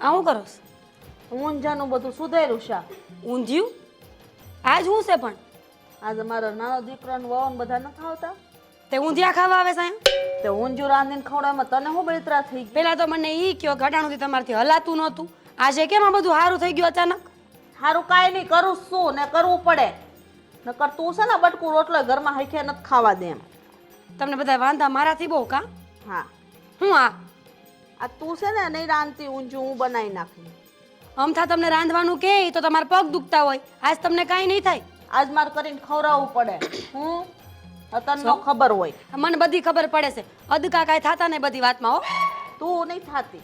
આ હું કરોસ? ઊંઝાનું બધું સુધાર્યું શા ઊંધિયું? આજ હું છે પણ? આ તમારો નાનો દીકરો ને વહુ બધા ન ખાવતા તે ઊંધિયા ખાવા આવે સાહેબ તે ઊંધિયું રાંધીને ખવડાવવામાં તને શું બળતરા થઈ પહેલાં પેલા તો મને એ કયો ઘટાણુંથી તમારથી હલાતું નહોતું. આજે કેમ આ બધું સારું થઈ ગયું અચાનક? સારું કાંઈ નહીં કરું શું ને કરવું પડે. નકર તું છે ને બટકું રોટલો ઘરમાં હૈખે નથી ખાવા દે એમ તમને બધા વાંધા મારાથી બહુ કા? હા. હું આ? આ તું છે ને નહીં રાંધતી ઊંચું હું બનાવી નાખી. અમથા તમને રાંધવાનું કે તો તમારા પગ દુખતા હોય. આજ તમને કાંઈ નહીં થાય. આજ મારે કરીને ખવડાવવું પડે. હું તને ખબર હોય. મને બધી ખબર પડે છે. અદકા કાંઈ થતા ને બધી વાતમાં હો. તું નહીં થતી.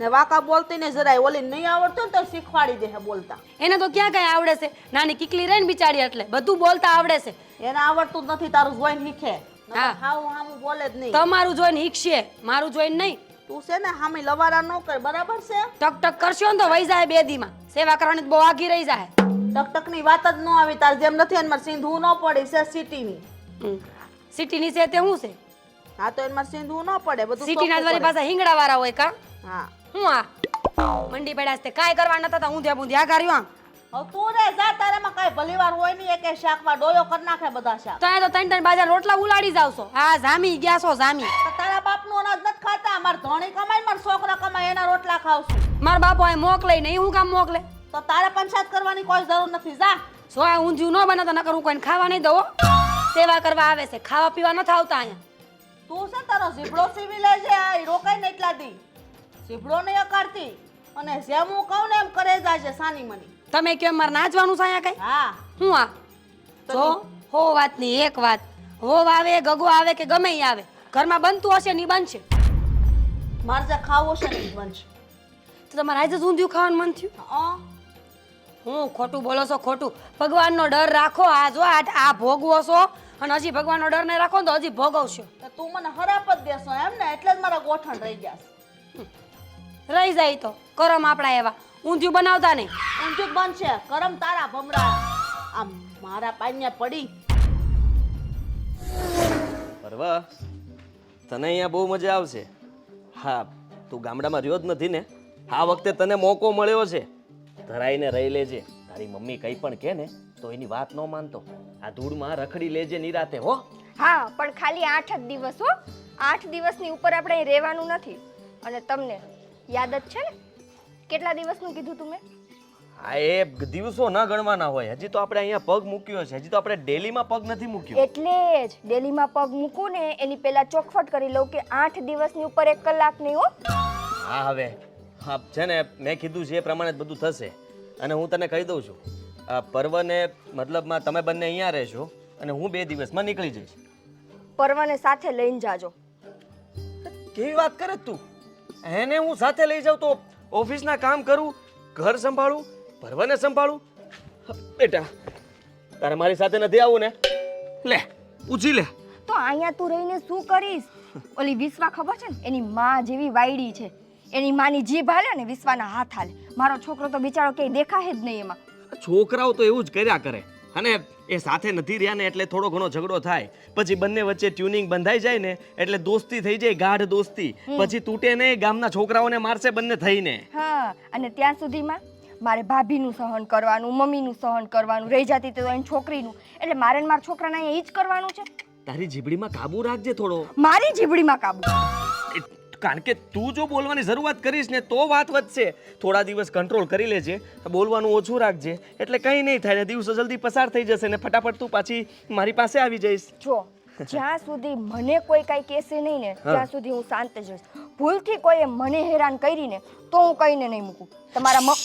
ને વાકા બોલતી ને જરાય ઓલી નહીં આવડતું ને તો શીખવાડી દે બોલતા. એને તો ક્યાં કઈ આવડે છે? નાની કીકલી રહે ને બિચારી એટલે. બધું બોલતા આવડે છે. એને આવડતું નથી તારું જોઈને શીખે. હા. હાવ હામું બોલે જ નહીં. તમારું જોઈને શીખશે મારું જોઈને નહીં. તું છે ને હામી લવારા ન કર બરાબર છે? ટક ટક કરશો ને તો વહી જાય બે દીમાં. સેવા કરવાની તો બહુ આઘી રહી જાય ટક ટકની વાત જ ન આવી તાર જેમ નથી એમાં સિંધવું ન પડી છે સિટીની. સિટી સિટીની છે તે શું છે? હા તો એમાં સિંધવું ન પડે બધું સિટીના ના દ્વારી પાસે હિંગડા વાળા હોય કા? હા. હું આ? મંડી પડ્યા છે કાંઈ કરવા નતા તા ઊંધ્યા બુંધ્યા કર્યું આમ. હવે તું રે જા તારામાં કાંઈ ભલીવાર હોય નહીં એકે શાકમાં ડોયો કરી નાખે બધા શાક. તો તો ત્રણ ત્રણ બાજા રોટલા ઉલાડી જાવ છો. હા જામી ગયા છો જામી. તો તારા બાપનું અનાજ નથી ખાતા માર ધણી કમાય માર છોકરા કમાય એના રોટલા ખાવશું મારા બાપો એ મોકલે નહીં હું કામ મોકલે? તો તારે પંચાયત કરવાની કોઈ જરૂર નથી જા. સો આ ઊંધ્યું ન બનાવતા નકર હું કોઈને ખાવા નહીં દઉં સેવા કરવા આવે છે ખાવા પીવા નથી આવતા અહીંયા. તું છે તારો ઝીબડો સીવી લેજે આ ઈ રોકાઈ ને એટલા દી. ઝીબડો નહીં અકારતી અને જેમ હું કહું ને એમ કરે જાજે સાની મની. તમે કેમ મારે નાચવાનું છે અહીંયા કઈ? હા. હું આ? તો હો વાત નહીં એક વાત. હો આવે ગગો આવે કે ગમે ઈ આવે. ઘરમાં બનતું હશે ની બનશે. મારે જે ખાવું છે ને બનશે. તો તમારે આજે જ ઊંધિયું ખાવાનું મન થયું? હું. ખોટું બોલો છો ખોટું. ભગવાનનો ડર રાખો. આ જો આ ભોગવો છો અને હજી ભગવાનનો ડર નહીં રાખો ને તો હજી ભોગવશો. તો તું મને હરાપ જ દેશો એમ ને એટલે જ મારા ગોઠણ રહી ગયા રહી જાય તો. કરમ આપણા એવા. ઊંધિયું બનાવતા નહીં. ઊંધિયું બનશે. કરમ તારા ભમરા. આમ મારા પાન્યા પડી. પરવા તને અહીંયા બહુ મજા આવશે. હા તું ગામડામાં રહ્યો જ નથી ને. આ વખતે તને મોકો મળ્યો છે. ધરાઈને રહી લેજે. તારી મમ્મી કંઈ પણ કહે ને તો એની વાત ન માનતો. આ ધૂળમાં રખડી લેજે નિરાતે હો. હા પણ ખાલી આઠ જ દિવસ હો. આઠ દિવસની ઉપર આપણે અહીં રહેવાનું નથી. અને તમને યાદ જ છે ને? કેટલા દિવસનું કીધું તું મેં? હા એ દિવસો ન ગણવાના હોય. હજી તો આપણે અહીંયા પગ મૂક્યો છે. હજી તો આપણે ડેલીમાં પગ નથી મૂક્યો. એટલે જ ડેલીમાં પગ મૂકું ને એની પહેલા ચોખવટ કરી લઉં કે આઠ દિવસની ઉપર એક કલાક નહીં હો. હા હવે. હા છે ને મેં કીધું છે એ પ્રમાણે જ બધું થશે. અને હું તને કહી દઉં છું. આ પર્વને મતલબમાં તમે બંને અહીંયા રહેશો અને હું બે દિવસમાં નીકળી જઈશ. પર્વને સાથે લઈને જાજો. કેવી વાત કરે તું? એને હું સાથે લઈ જાઉં તો ઓફિસના કામ કરું ઘર સંભાળું ભરવાને સંભાળું. બેટા તારે મારી સાથે નથી આવું ને? લે પૂછી લે. તો અહીંયા તું રહીને શું કરીશ? ઓલી વિશ્વા ખબર છે ને? એની માં જેવી વાયડી છે. એની માની જીભ હાલે ને વિશ્વાના હાથ હાલે. મારો છોકરો તો બિચારો ક્યાંય દેખાય જ નહીં એમાં. છોકરાઓ તો એવું જ કર્યા કરે. અને એ સાથે નથી રહ્યા ને એટલે થોડો ઘણો ઝઘડો થાય. પછી બંને વચ્ચે ટ્યુનિંગ બંધાઈ જાય ને એટલે દોસ્તી થઈ જાય ગાઢ દોસ્તી. પછી તૂટે ને ગામના છોકરાઓને મારશે બંને થઈને. હા અને ત્યાં સુધીમાં મારે ભાભીનું સહન કરવાનું મમ્મીનું સહન કરવાનું રહી જતી તો એની છોકરીનું. એટલે મારે ને મારા છોકરાને એ જ કરવાનું છે. તારી જીબડીમાં કાબુ રાખજે થોડો. મારી જીબડીમાં કાબુ. કારણ કે તું જો બોલવાની શરૂઆત કરીશ ને તો વાત વધશે. થોડા દિવસ કંટ્રોલ કરી લેજે. બોલવાનું ઓછું રાખજે. એટલે કંઈ નહીં થાય ને દિવસો જલ્દી પસાર થઈ જશે ને ફટાફટ તું પાછી મારી પાસે આવી જઈશ. જો જ્યાં સુધી મને કોઈ કઈ કેસે નહીં ને ત્યાં સુધી હું શાંત જ રહીશ. ભૂલથી કોઈએ મને હેરાન કરી ને તો હું કઈને નહીં મૂકું. તમારા મગ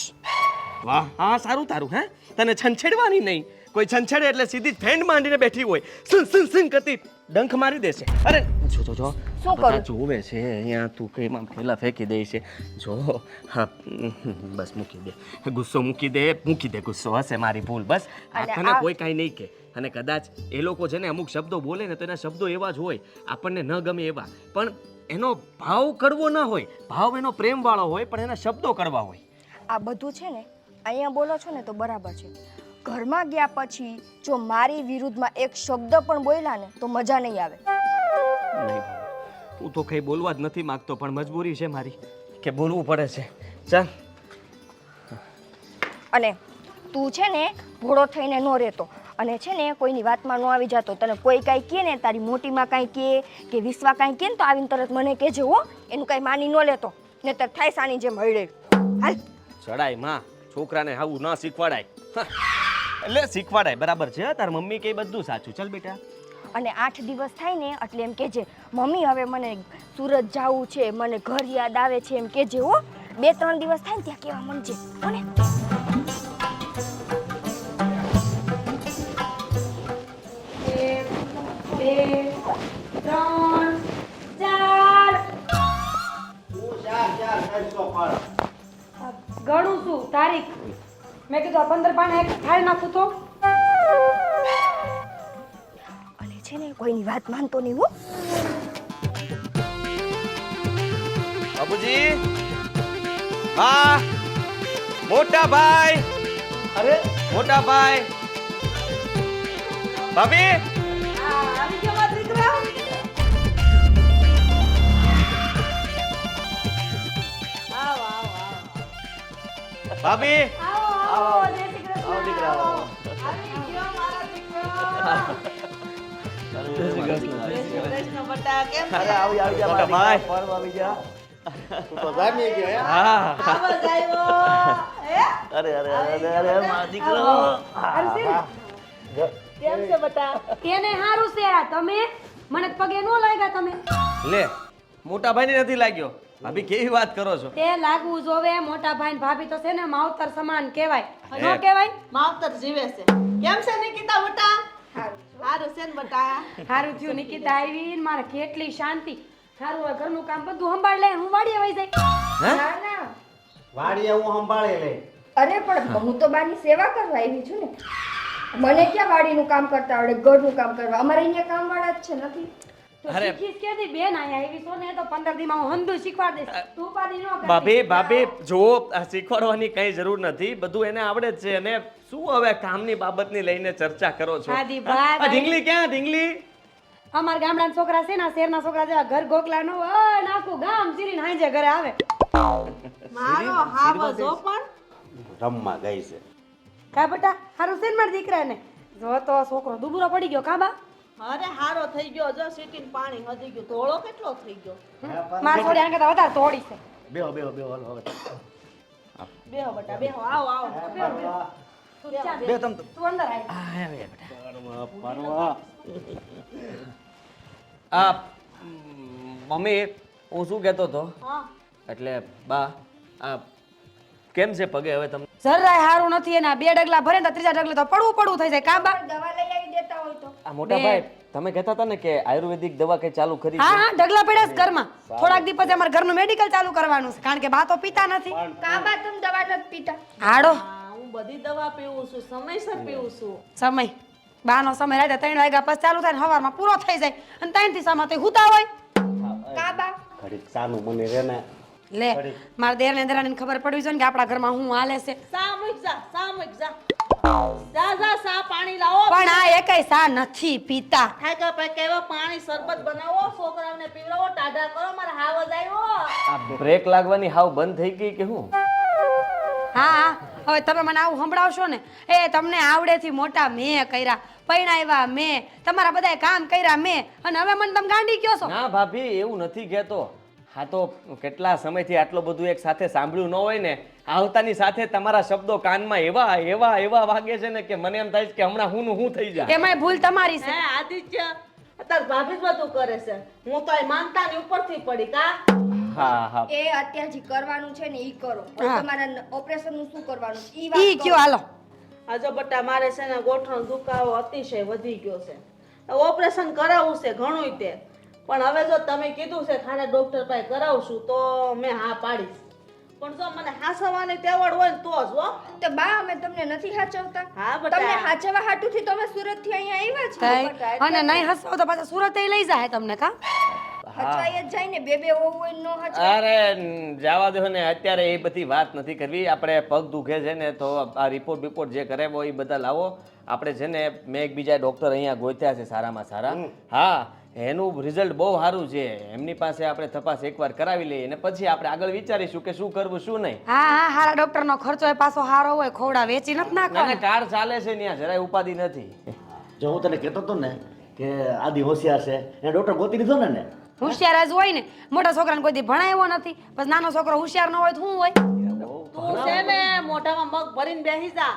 વાહ હા સારું તારું હે? તને છંછેડવાની નહીં. કોઈ છંછેડે એટલે સીધી જ ફેંડ માંડીને બેઠી હોય. સુન સુન સુન કરતી ડંખ મારી દેશે. અરે જો જો જો. શું કરું? જોવે છે અહીંયા તું કઈ આમ થેલા ફેંકી દે છે. જો હા બસ મૂકી દે. ગુસ્સો મૂકી દે મૂકી દે ગુસ્સો હશે મારી ભૂલ બસ. તને કોઈ કાંઈ નહીં કે અને કદાચ એ લોકો છે ને અમુક શબ્દો બોલે ને તો એના શબ્દો એવા જ હોય. આપણને ન ગમે એવા. પણ એનો ભાવ કરવો ન હોય. ભાવ એનો પ્રેમવાળો હોય પણ એના શબ્દો કરવા હોય. આ બધું છે ને અહીંયા બોલો છો ને તો બરાબર છે. ઘરમાં ગયા પછી જો મારી વિરુદ્ધમાં એક શબ્દ પણ બોલ્યા ને તો મજા નહીં આવે. નહીં હું તો કંઈ બોલવા જ નથી માંગતો પણ મજબૂરી છે મારી. કે બોલવું પડે છે. ચાલ. અને તું છે ને ભોળો થઈને ન રહેતો. અને છે ને કોઈની વાતમાં ન આવી જતો. તને કોઈ કાંઈ કહે ને તારી મોટીમાં કાંઈ કહે કે વિશ્વા કાંઈ કહે ને તો આવીને તરત મને કહેજે હો એનું કાંઈ માની ન લેતો. ને તર થાય સાની જેમ હળે. હાલ. ચડાયમાં. છોકરાને આવું ના શીખવાડાય. હા. એટલે શીખવાડાય. બરાબર છે તાર મમ્મી કે બધું સાચું. ચાલ બેટા. અને આઠ દિવસ થાય ને એટલે એમ કહેજે, મમ્મી, હવે મને સુરત જવું છે, મને ઘર યાદ આવે છે. એમ કહેજે, હો, બે, ત્રણ દિવસ થાય ને ત્યાં બે ત્રણ ચાર ગણું છું, તારીખ. મેં કીધું પંદર પાણી એક થાળી નાખું તો. અને છે ને કોઈની વાત માનતો નહીં હું. બાબુજી હા. મોટા ભાઈ. અરે. મોટા ભાઈ. ભાભી. ભાભી. આવો આવો દીકરા આવો. આવી ગયો મારા દીકરા. કેમ છે ભાઈ બટા? એને હારું છે તમે? મને પગે નો લાગ્યા તમે. લે મોટા ભાઈને નથી લાગ્યો. ભાભી કેવી વાત કરો છો? તે લાગવું જોવે મોટા ભાઈ ને ભાભી તો છે ને માવતર સમાન કહેવાય. હે. નો કહેવાય? માવતર જીવે છે. કેમ છે નિકિતા બટા? સારું છે ને બટા. સારું થયું નિકિતા આવી ને મારે કેટલી શાંતિ. સારું હવે ઘરનું કામ બધું સંભાળ લે હું વાડીએ વઈ જાય. ના ના. વાડીએ હું સંભાળી લે અરે પણ હું તો બાની સેવા કરવા આવી છું ને. મને ક્યાં વાડીનું કામ કરતા આવડે ઘરનું કામ કરવા? અમારે અહીંયા કામવાળા જ છે નથી? તો અરે. કેદી બેન આયા આવી છો ને તો પંદર દી હું હંધું શીખવાડ દઈશ. તું ઉપાધિ ન. ભાભી ભાભી જો શીખવાડવાની કઈ જરૂર નથી. બધું એને આવડે જ છે અને શું હવે કામની બાબતની લઈને ચર્ચા કરો છો? આ ઢીંગલી ક્યાં ઢીંગલી? અમારા ગામડાના છોકરા છે ને શહેરના છોકરા જેવા ઘર ગોકલાનો નો હોય ને આખું ગામ ચીરીને હાંજે ઘરે આવે. મારો હાવ જો પણ. રમવા ગઈ છે. કા બટા હારું છે ને મારા દીકરાને? જો તો છોકરો દુબુરો પડી ગયો કાબા અરે હારો થઈ ગયો જો સીટીન પાણી હજી ગયું. ધોળો કેટલો થઈ ગયો? માર છોડી આને કરતા વધારે થોડી છે. બેહો બેહો બેહો હાલો હવે બેહો બટા બેહો આવો આવો. બેહો ચાલ. બે તમ તું. અંદર આય. આ મમ્મી હું શું કહેતો હતો. એટલે બા આ કેમ છે પગે હવે તમને? જરાય હારું નથી એના બે ડગલા ભરે ને તો ત્રીજા ડગલે તો પડવું પડવું થઈ જાય. કાબા દવા લઈ આવી દેતા હોય તો. આ મોટા ભાઈ તમે કહેતા હતા ને કે આયુર્વેદિક દવા કઈ ચાલુ કરી હા હા ડગલા પડ્યા છે ઘરમાં. થોડાક દી પછી અમારે ઘરનું મેડિકલ ચાલુ કરવાનું છે કારણ કે બા તો પીતા નથી. કાબા તમે દવા નથી પીતા? હાડો. હા, બધી દવા પીવું છું સમયસર પીવું છું. સમય. બાનો સમય રાતે ત્રણ વાગ્યા પછી ચાલુ થાય ને સવારમાં પૂરો થઈ જાય. અને ત્રણથી સામાં તો હુતા હોય. કાબા. ઘડીક સાનું મને રે ને. લે મારા દેર ને દેરાણીને ખબર પડવી જોઈએ ને કે આપણા ઘરમાં હું હાલે છે. સામુક જા સામુક જા. જા જા સા પાણી લાવો. પણ આ એકેય સા નથી પીતા. ઠાકા પાકા કેવા પાણી શરબત બનાવો છોકરાઓને પીવડાવો ટાઢા કરો મારા હાવ જ આવ્યો. આ બ્રેક લાગવાની હાવ બંધ થઈ ગઈ કે હું? હા હવે તમે મને આવું સંભળાવશો ને એ તમને આવડેથી મોટા મેં કર્યા પૈણાવ્યા મેં તમારા બધાએ કામ કર્યા મેં અને હવે મને તમે ગાંડી કયો છો. ના ભાભી એવું નથી કહેતો. હા તો કેટલા સમયથી આટલું બધું એક સાથે સાંભળ્યું ન હોય ને આવતાની સાથે તમારા શબ્દો કાનમાં એવા એવા એવા વાગે છે ને કે મને એમ થાય છે કે હમણાં હું નું હું થઈ જાય એમાં ભૂલ તમારી છે. આદિત્ય તાર ભાભી જ બધું કરે છે. હું તો આ માનતાની ઉપરથી પડી કા? હા હા. એ અત્યારે જે કરવાનું છે ને ઈ કરો. તમારા ઓપરેશનનું શું કરવાનું? છે ઈ ઈ કયો હાલો. આજો બટ્ટા મારે છે ને ગોઠણ દુખાવો અતિશય વધી ગયો છે. ઓપરેશન કરાવવું છે ઘણું તે. પણ હવે જો તમે કીધું છે ખાને ડોક્ટર પાસે કરાવશું તો મેં હા પાડીશ પણ જો મને હાસવાની તેવડ હોય ને તો જ હો. તો બા અમે તમને નથી હાચવતા. હા બટા. તમને હાચવા હાટુથી તો અમે સુરતથી અહીંયા આવ્યા છો. અને નહીં હસવો તો પાછા સુરત લઈ જાય તમને કા? હચવાઈ જ જાય ને બે બે હોવું હોય નો હચવાય. અરે જવા દો ને અત્યારે એ બધી વાત નથી કરવી. આપણે પગ દુખે છે ને તો આ રિપોર્ટ બિપોર્ટ જે કરાવ્યો એ બધા લાવો. આપણે છે ને મેં એકબીજા ડોક્ટર અહીંયા ગોત્યા છે સારામાં સારા. હા એનું રિઝલ્ટ બહુ સારું છે. એમની પાસે આપણે તપાસ એકવાર કરાવી લઈએ અને પછી આપણે આગળ વિચારીશું કે શું કરવું શું નહીં. હા હા હારા ડોક્ટરનો ખર્ચો એ પાછો સારો હોય ખોડા વેચી નથી ના નાખવાના. કાર ચાલે છે ત્યાં જરાય ઉપાધિ નથી. જો હું તને કહેતો હતો ને કે આદિ હોશિયાર છે એને ડોક્ટર ગોતી લીધો ને ને હોશિયાર જ હોય ને મોટા છોકરાને કોઈ દી ભણાવ્યો નથી. પછી નાનો છોકરો હોશિયાર ન હોય તો શું હોય? તું છે ને મોઢામાં મગ ભરીને બેસી જા.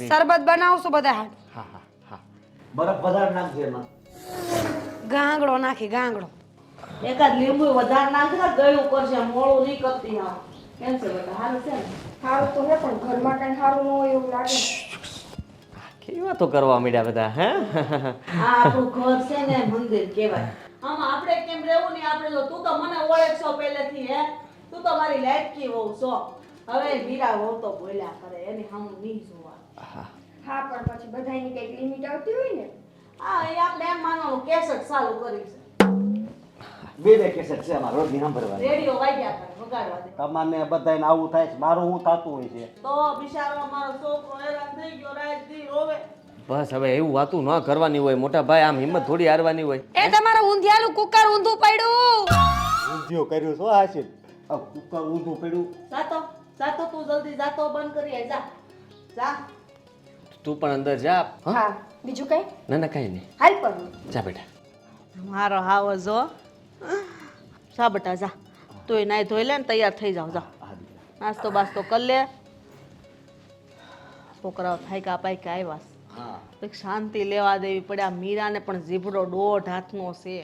શરબત બનાવશું બધા હાટ. હા હા હા. બરફ વધારે નાખજે એમાં. ગાંગડો નાખી ગાંગડો. એકાદ લીંબુ વધારે નાખ ને ગળ્યું કરશે મોળું નહીં કરતી હા કેમ છે બેટા હારું છે સારું તો હે પણ ઘરમાં કઈ સારું ન હોય એવું લાગે. કેવા તો કરવા માંડ્યા બધા હે? આ આપણું ઘર છે ને મંદિર કહેવાય. આમાં આપણે કેમ રહેવું નહીં? આપણે જો તું તો મને ઓળખશો પહેલેથી હે? તું તો મારી લાયકી હોવ છો. હવે મીરા હોવ તો બોલ્યા કરે એની હમ નહીં જોવા. હા પણ પછી બધાની કંઈક લિમિટ આવતી હોય ને? હા એ આપણે એમ માનવાનું કેસેટ ચાલુ કરી છે. બે બે કેસેટ છે અમારે રોજની સાંભળવાની. રેડિયો વાગ્યા કરે વગાડવા દે. તમારે બધાને આવું થાય છે મારું હું થતું હોય છે. તો બિચારો મારો છોકરો હેરાન થઈ ગયો રાત દી રોવે. બસ હવે એવું વાતું ન કરવાની હોય. મોટા ભાઈ આમ હિંમત થોડી હારવાની હોય. એ તમારું ઊંધિયાલું કુકર ઊંધું પડ્યું. ઊંધિયું કર્યું શું હાસિલ? આ કુકર ઊંધું પડ્યું. સાતો સાતો તું જલ્દી જાતો બંધ કરી આય, જા. જા. તું પણ અંદર જા. હા? બીજું કઈ? ના ના કઈ નહીં. હાલ પણ. જા બેટા. મારો હાવ જો. જા બેટા જા. તું નાય ધોઈ લે ને તૈયાર થઈ જાવ જા. નાસ્તો બાસ્તો કર લે. છોકરાઓ થાયકા પાયકા આવ્યા કંઈક શાંતિ લેવા દેવી પડે. આ મીરાને પણ જીભડો દોઢ હાથનો છે.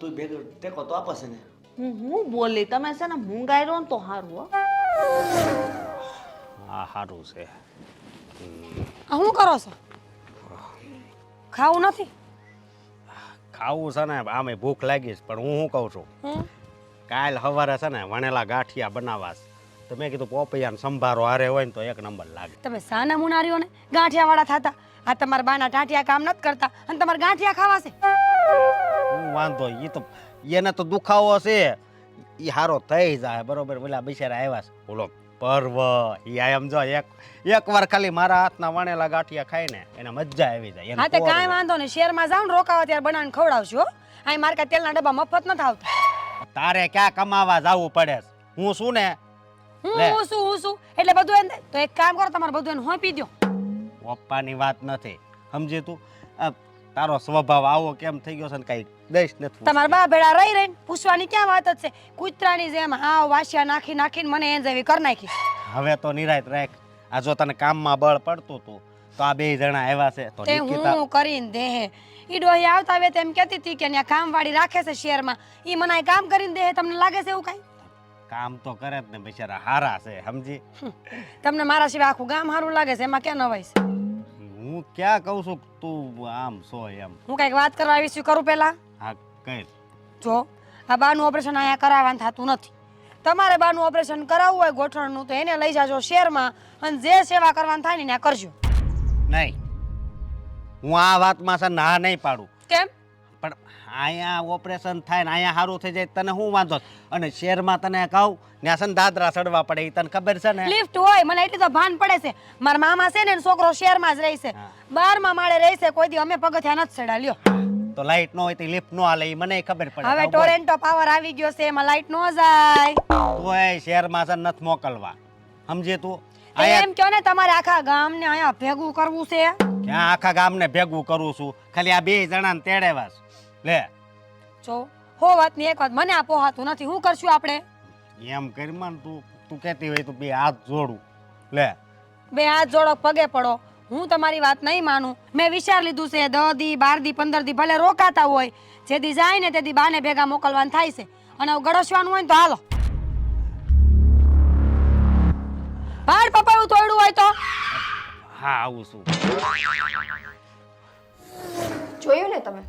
તું ભેગો ટેકો તો આપશે ને. હું હું બોલી? તમે છે ને મૂંગાઈ રહો ને તો સારું હો. હા સારું છે. આ શું કરો છો? ખાવું નથી? ખાવું છે ને આમે ભૂખ લાગી પણ હું શું કહું છું? કાલ સવારે છે ને વણેલા ગાંઠિયા બનાવાશ. છે તો મેં કીધું પોપૈયાનો સંભારો હારે હોય ને તો એક નંબર લાગે. તમે સાના મુનારીઓ ને ગાંઠિયા વાળા થતા? આ તમારા બાના ટાંટિયા કામ નથી કરતા અને તમારે ગાંઠિયા ખાવાશે. હું વાંધો એ તો એને તો દુખાવો છે. એ હારો થઈ જાય બરોબર? પેલા બિચારા આવ્યા છે. બોલો પર્વ એ એમ જો એક એક વાર ખાલી મારા હાથના વણેલા ગાંઠિયા ખાઈને એને મજા આવી જાય. હા તો કાંઈ વાંધો નહીં. શેરમાં જાવ ને રોકાવા ત્યારે બનાવીને ખવડાવશું હો. અહીં માર્કા તેલના ડબ્બા મફત નથી આવતા. તારે ક્યાં કમાવા જવું પડે હું શું ને? હું હું શું હું શું? એટલે બધું એને તો એક કામ કરો તમારે બધું એને હોંપી દો પપ્પાની વાત નથી. સમજે તું? તારો સ્વભાવ આવો કેમ થઈ ગયો છે ને કઈ દઈશ નથી તમારા બા ભેડા રહી રહીને પૂછવાની ક્યાં વાત જ છે? કૂતરાની જેમ હાવ વાસિયા નાખી નાખીને મને એ જેવી કરી નાખી. હવે તો નિરાયત રાખ. આ જો તને કામમાં બળ પડતું તું તો આ બે જણા આવ્યા છે તો હું કરીને દેહે ઈ ડોહી આવતા આવે તેમ કહેતી હતી કે ત્યાં કામવાળી રાખે છે શહેરમાં. ઈ મને કામ કરીને દેહે તમને લાગે છે એવું કઈ? કામ તો કરે જ ને બિચારા હારા છે સમજી? તમને મારા સિવાય આખું ગામ સારું લાગે છે એમાં ક્યાં નવાય છે? હું ક્યાં કહું છું કે તું આમ સો એમ. હું કંઈક વાત કરવા આવી છું કરું પહેલા? હા કઈ જો આ બાનું ઓપરેશન અહીંયા કરાવવાનું થતું નથી. તમારે બાનું ઓપરેશન કરાવવું હોય ગોઠણનું તો એને લઈ જાજો શેરમાં અને જે સેવા કરવાનું થાય ને ત્યાં કરજો. નહીં. હું આ વાતમાં છે ના નહીં પાડું. કેમ? અહીંયા ઓપરેશન થાય ને અહીંયા સારું થઈ જાય તને શું વાંધો અને શહેરમાં તને કહું ત્યાં છે ને દાદરા ચડવા પડે એ તને ખબર છે ને? લિફ્ટ હોય મને એટલી તો ભાન પડે છે. મારા મામા છે ને એનો છોકરો શહેરમાં જ રહેશે બારમાં માળે રહેશે કોઈ દી અમે પગથિયા નથી ચડા લ્યો. તો લાઈટ ન હોય તો લિફ્ટ નો હાલે એ મને ખબર પડે. હવે. ટોરેન્ટો પાવર આવી ગયો છે એમાં લાઈટ નો જાય. તોય શહેરમાં છે નથી મોકલવા. સમજે તું? એમ કયો ને તમારે આખા ગામને અહીંયા ભેગું કરવું છે? ક્યાં આખા ગામને ભેગું કરું છું? ખાલી આ બે જણાને તેડેવા છે. લે. જો હો વાતની એક વાત મને આ પોહાતું નથી હું કરશું આપણે? એમ કરીમાં તું તું કહેતી હોય તો બે હાથ જોડું. લે. બે હાથ જોડો પગે પડો. હું તમારી વાત નહીં માનું. મેં વિચાર લીધું છે દહ દી બાર દી પંદર દી ભલે રોકાતા હોય જેથી જાય ને તેથી બાને ભેગા મોકલવાનું થાય છે. અને હવે ગળસવાનું હોય ને તો હાલો. ભાડ પપાયું તોડ્યું હોય તો? હા આવું છું. જોયું ને તમે?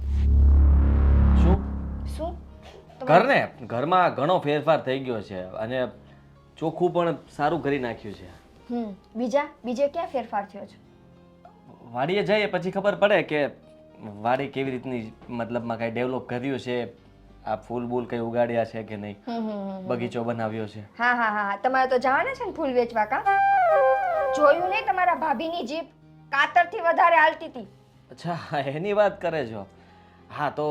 ઘરને? ઘરમાં ઘણો ફેરફાર થઈ ગયો છે અને ચોખ્ખું પણ સારું કરી નાખ્યું છે. હમ બીજા બીજે ક્યાં ફેરફાર થયો છે? વાડીએ જઈએ પછી ખબર પડે કે વાડી કેવી રીતની મતલબમાં કાંઈ ડેવલપ કર્યું છે આ ફૂલ બૂલ કઈ ઉગાડ્યા છે કે નહીં. બગીચો બનાવ્યો છે. હા હા હા તમારે તો જવાના છે ને ફૂલ વેચવા કા? જોયું નહીં તમારા ભાભીની જીપ કાતરથી વધારે હાલતી હતી. અચ્છા એની વાત કરે છો. હા તો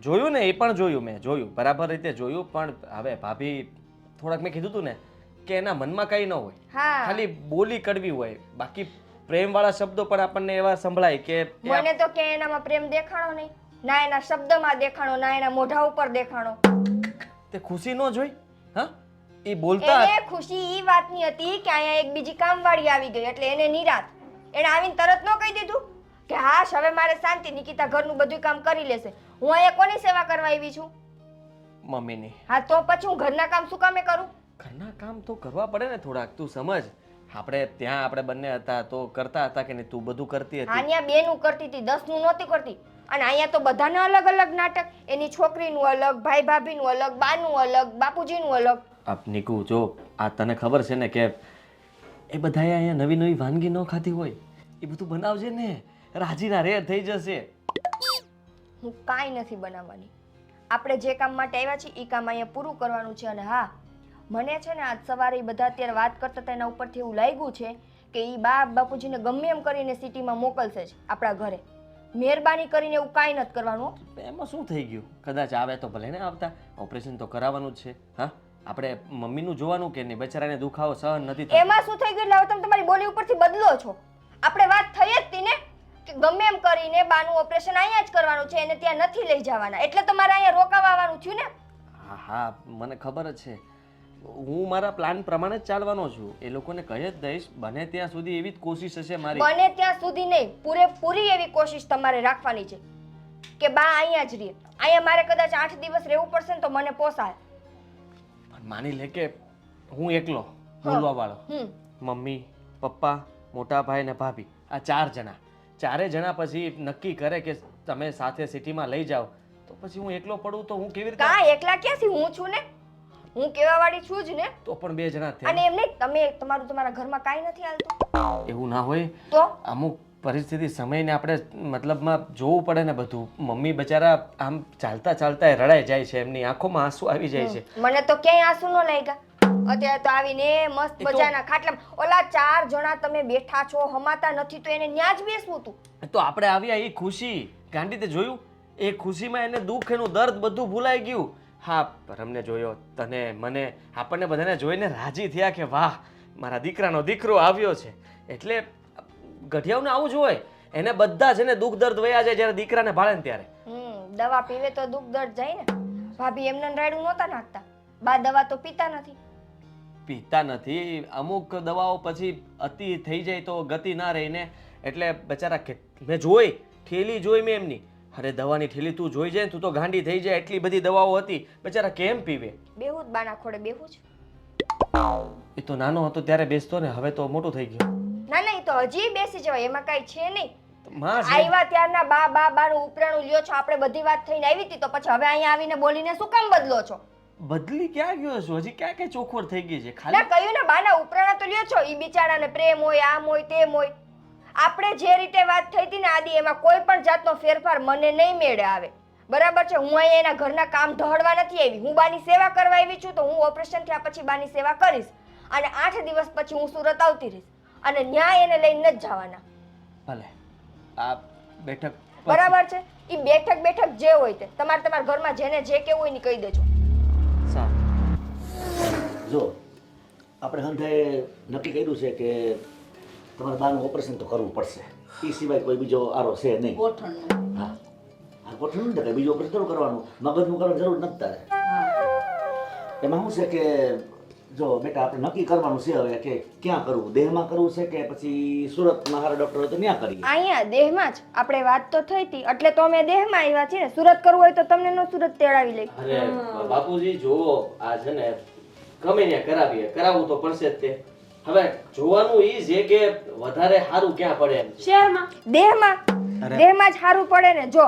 જોયું ને એ પણ જોયું મેં જોયું. બરાબર રીતે જોયું પણ હવે ભાભી થોડાક મેં કીધું હતું ને કે એના મનમાં કંઈ ન હોય. હા. ખાલી બોલી કડવી હોય. બાકી પ્રેમ વાળા શબ્દો પણ આપણને એવા સંભળાય કે એ મને તો કે એનામાં પ્રેમ દેખાણો નહીં. ના એના શબ્દમાં દેખાણો ના એના મોઢા ઉપર દેખાણો. તે ખુશી ન જોઈ? હા? એ બોલતા એને ખુશી ઈ વાતની હતી કે અહીંયા એક બીજી કામવાળી આવી ગઈ એટલે એને નિરાત એને આવીને તરત ન કહી દીધું? કે હવે મારે શાંતિ નિકિતા ઘરનું બધું કામ કરી લેશે. હું અહીંયા કોની સેવા કરવા આવી છું? મમ્મીની. હા તો પછી હું ઘરના કામ શું કામે કરું? ઘરના કામ તો કરવા પડે ને થોડાક તું સમજ. આપણે ત્યાં આપણે બંને હતા તો કરતા હતા કે નહીં તું બધું કરતી હતી? અહીંયા બે નું કરતી હતી દસનું નહોતી કરતી. અને અહીંયા તો બધાને અલગ અલગ નાટક. એની છોકરીનું અલગ ભાઈ ભાભીનું અલગ બાનું અલગ બાપુજીનું અલગ. આપ નીકુ જો આ તને ખબર છે ને કે એ બધાએ અહીંયા નવી નવી વાનગી ન ખાધી હોય? એ બધું બનાવજે ને. રાજીના રેર થઈ જશે. હું કાંઈ નથી બનાવવાની. આપણે જે કામ માટે આવ્યા છીએ એ કામ અહીંયા પૂરું કરવાનું છે અને હા મને છે ને આજ સવારે બધા અત્યારે વાત કરતા હતા એના ઉપરથી એવું લાગ્યું છે કે એ બા બાપુજીને ગમે એમ કરીને સિટીમાં મોકલશે જ આપણા ઘરે. મહેરબાની કરીને એવું કાંઈ નથી કરવાનું એમાં શું થઈ ગયું? કદાચ આવે તો ભલે ને આવતા. ઓપરેશન તો કરાવવાનું જ છે. હા? આપણે મમ્મીનું જોવાનું કે નહીં? બચારાને દુખાવો સહન નથી એમાં શું થઈ ગયું? એટલે હવે તમે તમારી બોલી ઉપરથી બદલો છો. આપણે વાત થઈ જ હતી ને. કે ગમે એમ કરીને બાનું ઓપરેશન અહીંયા જ કરવાનું છે એને ત્યાં નથી લઈ જવાના. એટલે તમારે અહીંયા રોકાવા આવવાનું થયું ને? હા હા મને ખબર જ છે. હું મારા પ્લાન પ્રમાણે જ ચાલવાનો છું. એ લોકોને કહી જ દઈશ બને ત્યાં સુધી એવી જ કોશિશ હશે મારી. બને ત્યાં સુધી નહીં પૂરેપૂરી એવી કોશિશ તમારે રાખવાની છે કે બા અહીંયા જ રહે. અહીંયા મારે કદાચ આઠ દિવસ રહેવું પડશે ને તો મને પોસાય. પણ માની લે કે હું એકલો બોલવા વાળો મમ્મી પપ્પા મોટા ભાઈ ને ભાભી આ ચાર જણા. ચારે જણા પછી નક્કી કરે કે તમે સાથે સિટીમાં લઈ જાઓ તો પછી હું એકલો પડું તો હું કેવી રીતે? હા એકલા ક્યાંથી? હું છું ને? હું કેવા વાળી છું જ ને? તો પણ બે જણા થયા. એમ નહીં તમે તમારું તમારા ઘરમાં કાંઈ નથી હાલતું. એવું ના હોય. તો? અમુક પરિસ્થિતિ સમયને આપણે મતલબમાં જોવું પડે ને બધું. મમ્મી બચારા આમ ચાલતા ચાલતા રડાઈ જાય છે એમની આંખોમાં આંસુ આવી જાય છે. મને તો ક્યાંય આંસુ ન લાગ્યા. અત્યારે તો આવીને મસ્ત મજાના ખાટલામાં ઓલા ચાર જણા તમે બેઠા છો હમાતા નથી તો એને ન્યા જ બેસવું તું. તો આપણે આવ્યા એ ખુશી. ગાંડી તે જોયું? એ ખુશીમાં એને દુઃખ એનું દર્દ બધું ભૂલાઈ ગયું. હા પરમને જોયો તને મને આપણને બધાને જોઈને રાજી થયા કે વાહ મારા દીકરાનો દીકરો આવ્યો છે. એટલે ગઢિયાઓને આવું જ હોય. એને બધા છે ને દુઃખ દર્દ વયા જાય જ્યારે દીકરાને ભાળે ને ત્યારે. દવા પીવે તો દુઃખ દર્દ જાય ને. ભાભી એમને રાયડું નહોતા નાખતા. બા દવા તો પીતા નથી. પીતા નથી. અમુક દવાઓ પછી અતિ થઈ જાય તો ગતિ ના રહીને એટલે બચારા કે મેં જોઈ ઠેલી જોઈ મેં એમની. અરે દવાની ઠેલી તું જોઈ જાય તું તો ગાંડી થઈ જાય એટલી બધી દવાઓ હતી. બચારા કેમ પીવે? બેહુ જ બાના ખોડે બેહુજ એ તો નાનો હતો ત્યારે બેસતો ને હવે તો મોટું થઈ ગયું. ના ના એ તો હજી બેસી જવાય એમાં કાઈ છે નહીં. માં છે. આવ્યા ત્યારના બા બા બાનું ઉપરાણું લ્યો છો આપણે બધી વાત થઈને આવી હતી તો પછી હવે અહીંયા આવીને બોલીને શું કામ બદલો છો? બદલી ક્યાં ગયો છું? હજી ક્યાં ક્યાં ચોખવર થઈ ગઈ છે? ના ખાલી કહ્યું ને બાના ઉપરાણા તો લ્યો છો ઈ બિચારાને પ્રેમ હોય આમ હોય તેમ હોય. આપણે જે રીતે વાત થઈ હતી ને આદિ એમાં કોઈ પણ જાતનો ફેરફાર મને નહીં મેળે આવે. બરાબર છે? હું અહીંયા એના ઘરના કામ ધડવા નથી આવી. હું બાની સેવા કરવા આવી છું તો હું ઓપરેશન થયા પછી બાની સેવા કરીશ. અને આઠ દિવસ પછી હું સુરત આવતી રહીશ. અને ન્યાય એને લઈને જ જવાના. ભલે. આ બેઠક બરાબર છે? એ બેઠક બેઠક જે હોય તે. તમારે તમારા ઘરમાં જેને જે કેવું હોય ને કહી દેજો. જો આપણે હંધાએ નક્કી કર્યું છે કે તમારે બાનું ઓપરેશન તો કરવું પડશે. એ સિવાય કોઈ બીજો આરો છે નહીં. ગોઠણનું. હા. આ ગોઠણ ને બીજું ઓપરેશન કરવાનું. મગજનું કરવાની જરૂર નથી તારે. એમાં શું છે કે જો બેટા આપણે નક્કી કરવાનું છે હવે કે ક્યાં કરવું? દેહમાં કરવું છે કે પછી સુરતમાં હારા ડૉક્ટર હોય તો ત્યાં કરીએ? અહીંયા દેહમાં જ. આપણે વાત તો થઈ હતી. એટલે તો અમે દેહમાં આવ્યા છીએ ને. સુરત કરવું હોય તો તમને નો સુરત તેડાવી લઈ. અરે બાપુજી જુઓ આ છે ને ગમે ત્યાં કરાવીએ કરાવવું તો પડશે જ તે. હવે જોવાનું ઈ છે કે વધારે સારું ક્યાં પડે એમ છે. શહેરમાં? દેહમાં? દેહમાં જ સારું પડે ને? જો.